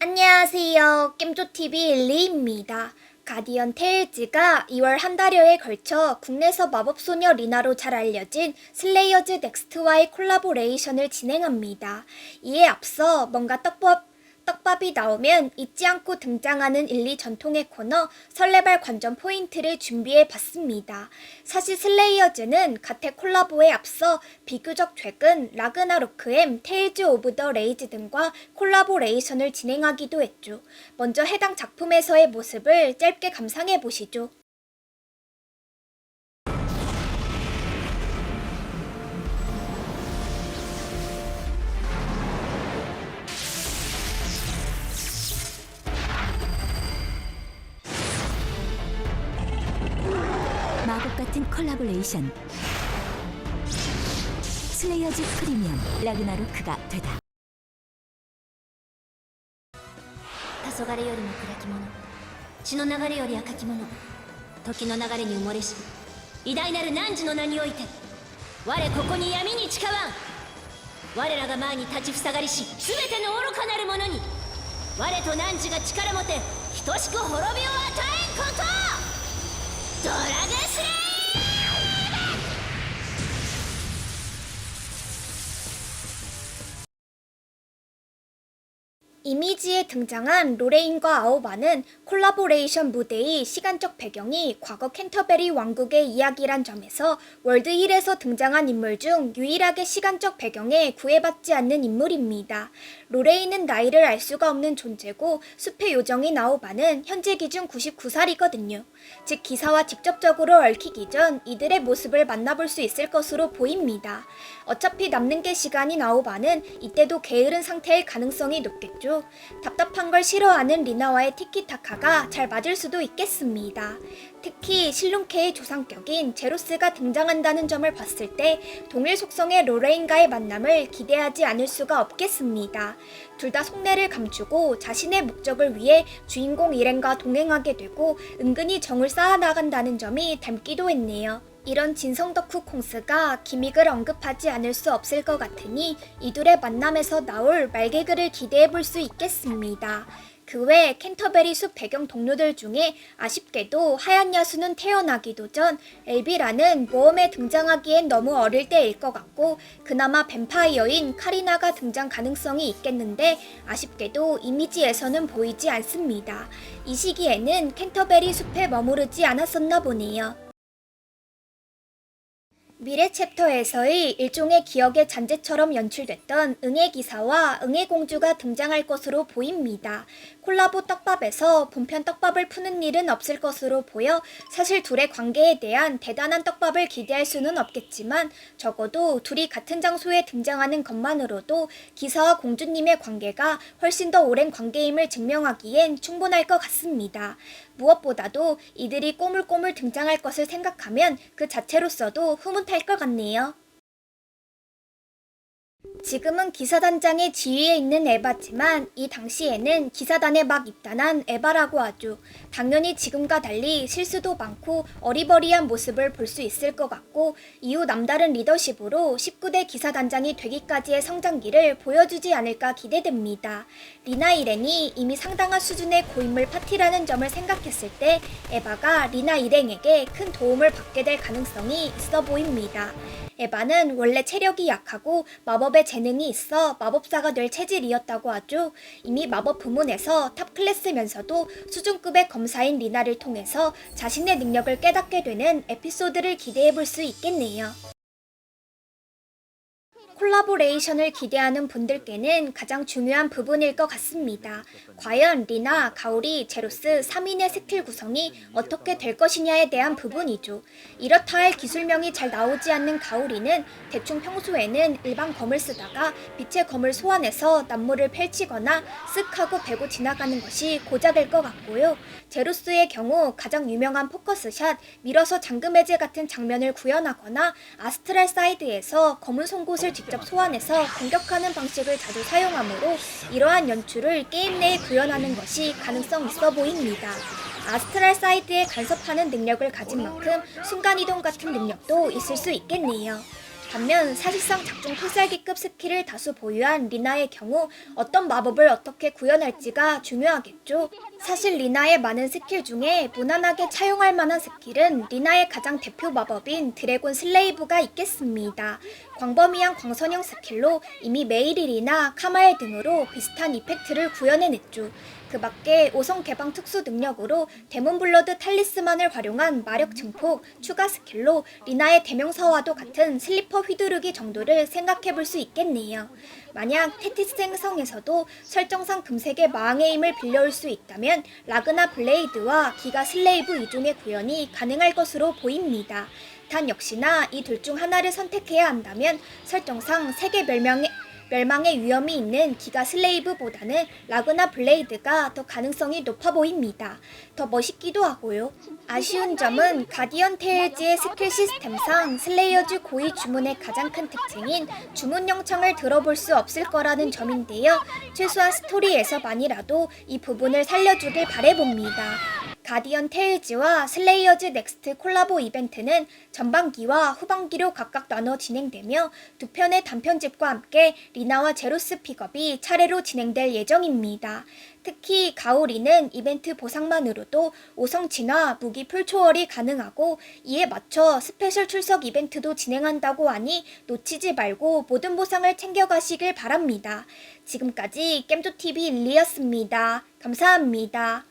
안녕하세요. 겜조TV 리입니다. 가디언 테일즈가 2월 한 달여에 걸쳐 국내에서 마법소녀 리나로 잘 알려진 슬레이어즈 넥스트와의 콜라보레이션을 진행합니다. 이에 앞서 뭔가 떡밥, 떡밥이 나오면 잊지 않고 등장하는 1, 2 전통의 코너 설레발 관전 포인트를 준비해 봤습니다. 사실 슬레이어즈는 같의 콜라보에 앞서 비교적 최근 라그나로크 M, 테일즈 오브 더 레이즈 등과 콜라보레이션을 진행하기도 했죠. 먼저 해당 작품에서의 모습을 짧게 감상해 보시죠. 같은 콜라보레이션 슬레이어즈 프리미엄 라그나로크가 되다 黄昏よりも暗き者血の流れより赤き者時の流れに埋もれし偉大なる汝の名において我ここに闇に誓わん我らが前に立ちふさがりし全ての愚かなる者に我と汝が力もて等しく滅びを与えんことドラグスレイ 이미지에 등장한 로레인과 아오바는 콜라보레이션 무대의 시간적 배경이 과거 캔터베리 왕국의 이야기란 점에서 월드 1에서 등장한 인물 중 유일하게 시간적 배경에 구애받지 않는 인물입니다. 로레인은 나이를 알 수가 없는 존재고 숲의 요정인 아오바는 현재 기준 99살이거든요. 즉 기사와 직접적으로 얽히기 전 이들의 모습을 만나볼 수 있을 것으로 보입니다. 어차피 남는 게 시간인 아오바는 이때도 게으른 상태일 가능성이 높겠죠. 답답한 걸 싫어하는 리나와의 티키타카가 잘 맞을 수도 있겠습니다. 특히 실론케의 조상격인 제로스가 등장한다는 점을 봤을 때 동일 속성의 로레인과의 만남을 기대하지 않을 수가 없겠습니다. 둘 다 속내를 감추고 자신의 목적을 위해 주인공 일행과 동행하게 되고 은근히 정을 쌓아 나간다는 점이 닮기도 했네요. 이런 진성 덕후 콩스가 기믹을 언급하지 않을 수 없을 것 같으니 이둘의 만남에서 나올 말개그를 기대해 볼 수 있겠습니다. 그 외 캔터베리 숲 배경 동료들 중에 아쉽게도 하얀 야수는 태어나기도 전 엘비라는 모험에 등장하기엔 너무 어릴 때일 것 같고 그나마 뱀파이어인 카리나가 등장 가능성이 있겠는데 아쉽게도 이미지에서는 보이지 않습니다. 이 시기에는 캔터베리 숲에 머무르지 않았었나 보네요. 미래 챕터에서의 일종의 기억의 잔재처럼 연출됐던 응애 기사와 응애 공주가 등장할 것으로 보입니다. 콜라보 떡밥에서 본편 떡밥을 푸는 일은 없을 것으로 보여 사실 둘의 관계에 대한 대단한 떡밥을 기대할 수는 없겠지만 적어도 둘이 같은 장소에 등장하는 것만으로도 기사와 공주님의 관계가 훨씬 더 오랜 관계임을 증명하기엔 충분할 것 같습니다. 무엇보다도 이들이 꼬물꼬물 등장할 것을 생각하면 그 자체로서도 흐뭇 할것 같네요. 지금은 기사단장의 지위에 있는 에바지만 이 당시에는 기사단에 막 입단한 에바라고 하죠. 당연히 지금과 달리 실수도 많고 어리버리한 모습을 볼 수 있을 것 같고 이후 남다른 리더십으로 19대 기사단장이 되기까지의 성장기를 보여주지 않을까 기대됩니다. 리나 일행이 이미 상당한 수준의 고인물 파티라는 점을 생각했을 때 에바가 리나 일행에게 큰 도움을 받게 될 가능성이 있어 보입니다. 에바는 원래 체력이 약하고 마법에 재능이 있어 마법사가 될 체질이었다고 하죠. 이미 마법 부문에서 탑 클래스면서도 수준급의 검사인 리나를 통해서 자신의 능력을 깨닫게 되는 에피소드를 기대해 볼 수 있겠네요. 콜라보레이션을 기대하는 분들께는 가장 중요한 부분일 것 같습니다. 과연 리나, 가오리, 제로스 3인의 스킬 구성이 어떻게 될 것이냐에 대한 부분이죠. 이렇다 할 기술명이 잘 나오지 않는 가오리는 대충 평소에는 일반 검을 쓰다가 빛의 검을 소환해서 남모를 펼치거나 쓱 하고 베고 지나가는 것이 고작일 것 같고요. 제로스의 경우 가장 유명한 포커스샷, 밀어서 잠금 해제 같은 장면을 구현하거나 아스트랄 사이드에서 검은 송곳을 직접 소환해서 공격하는 방식을 자주 사용하므로 이러한 연출을 게임 내에 구현하는 것이 가능성 있어 보입니다. 아스트랄 사이드에 간섭하는 능력을 가진 만큼 순간이동 같은 능력도 있을 수 있겠네요. 반면 사실상 작중 필살기급 스킬을 다수 보유한 리나의 경우 어떤 마법을 어떻게 구현할지가 중요하겠죠. 사실 리나의 많은 스킬 중에 무난하게 차용할 만한 스킬은 리나의 가장 대표 마법인 드래곤 슬레이브가 있겠습니다. 광범위한 광선형 스킬로 이미 메이릴이나 카마엘 등으로 비슷한 이펙트를 구현해냈죠. 그 밖에 5성 개방 특수 능력으로 데몬 블러드 탈리스만을 활용한 마력 증폭 추가 스킬로 리나의 대명사와도 같은 슬리퍼 휘두르기 정도를 생각해 볼 수 있겠네요. 만약 테티스 행성에서도 설정상 금색의 마왕의 힘을 빌려올 수 있다면 라그나 블레이드와 기가 슬레이브 이중의 구현이 가능할 것으로 보입니다. 단 역시나 이 둘 중 하나를 선택해야 한다면 설정상 세계 멸망의 멸망의 위험이 있는 기가 슬레이브보다는 라그나 블레이드가 더 가능성이 높아 보입니다. 더 멋있기도 하고요. 아쉬운 점은 가디언 테일즈의 스킬 시스템상 슬레이어즈 고위 주문의 가장 큰 특징인 주문 영창을 들어볼 수 없을 거라는 점인데요. 최소한 스토리에서만이라도 이 부분을 살려주길 바래봅니다. 가디언 테일즈와 슬레이어즈 넥스트 콜라보 이벤트는 전반기와 후반기로 각각 나눠 진행되며 두 편의 단편집과 함께 리나와 제로스 픽업이 차례로 진행될 예정입니다. 특히 가오리는 이벤트 보상만으로도 5성 진화 무기 풀초월이 가능하고 이에 맞춰 스페셜 출석 이벤트도 진행한다고 하니 놓치지 말고 모든 보상을 챙겨가시길 바랍니다. 지금까지 겜조TV 일리였습니다. 감사합니다.